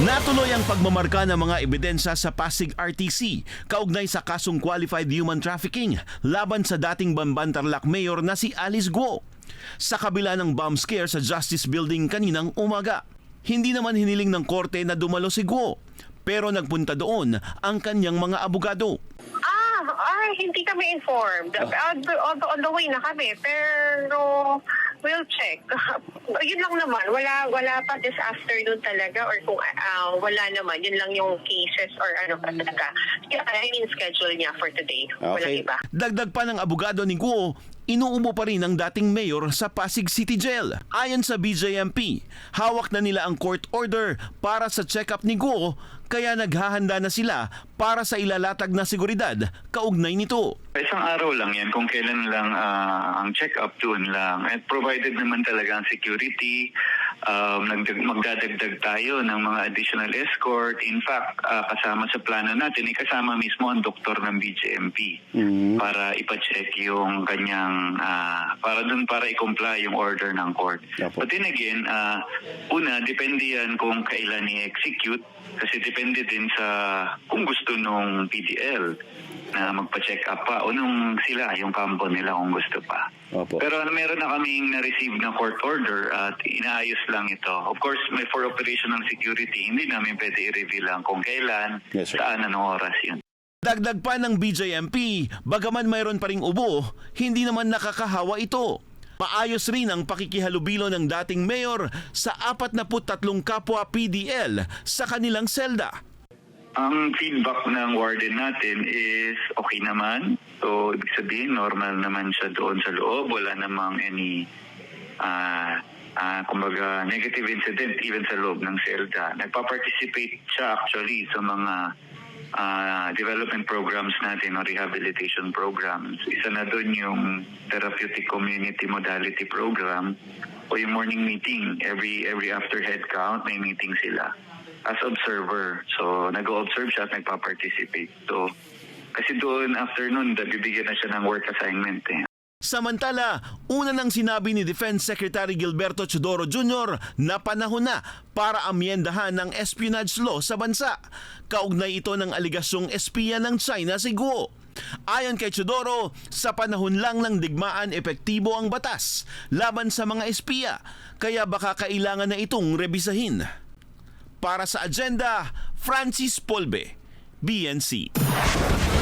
Natuloy ang pagmamarka ng mga ebidensya sa Pasig RTC kaugnay sa kasong qualified human trafficking laban sa dating Bambantarlac Mayor na si Alice Guo. Sa kabila ng bomb scare sa Justice Building kaninang umaga, hindi naman hiniling ng korte na dumalo si Guo pero nagpunta doon ang kanyang mga abogado. Ah, ah, hindi kami informed. The, on the way na kami, pero we'll check. yun lang naman, wala wala pa this afternoon talaga or kung ah, wala naman, yun lang yung cases or ano pa talaga. Yeah, I mean schedule niya for today. Walang Okay. iba. Dagdag pa ng abogado ni Guo, inuubo pa rin ang dating mayor sa Pasig City Jail. Ayon sa BJMP, hawak na nila ang court order para sa check-up ni Guo kaya naghahanda na sila para sa ilalatag na seguridad kaugnay nito. Isang araw lang yan kung kailan lang ah, ang check-up doon lang. At provided naman talaga ang security, um, magdadagdag tayo ng mga additional escort. In fact, ah, kasama sa plano natin, eh, kasama mismo ang doktor ng BJMP para ipacheck yung kanyang, ah, para dun para i-comply yung order ng court. Opo. But then again, ah, una, depende yan kung kailan i-execute kasi depende din sa kung gusto nung PDL na magpa-check up pa o nung sila, yung kampo nila kung gusto pa. Opo. Pero meron na kaming na-receive na court order at inaayos lang ito. Of course, may for operational security, hindi namin pwede i-reveal lang kung kailan, Yes, sir. saan, anong oras yun. Dagdag pa ng BJMP, bagaman mayroon pa ring ubo, hindi naman nakakahawa ito. Maayos rin ang pakikihalubilo ng dating mayor sa 43 kapwa PDL sa kanilang selda. Ang feedback ng warden natin is okay naman. So, ibig sabihin, normal naman siya doon sa loob. Wala namang any, ah ah, kumbaga, negative incident even sa loob ng selda. Nagpa-participate siya actually sa mga ah, development programs natin o rehabilitation programs. Isa na doon yung therapeutic community modality program o yung morning meeting. Every every after head count, may meeting sila as observer. So, nag-observe siya at nagpa-participate. So, kasi doon, after nun, bibigyan na siya ng work assignment eh. Samantala, una nang sinabi ni Defense Secretary Gilberto Chodoro Jr. na panahon na para amyendahan ng espionage law sa bansa. Kaugnay ito ng aligasyong espiya ng China si Guo. Ayon kay Chodoro, sa panahon lang ng digmaan epektibo ang batas laban sa mga espiya, kaya baka kailangan na itong rebisahin. Para sa agenda, Francis Polbe, BNC.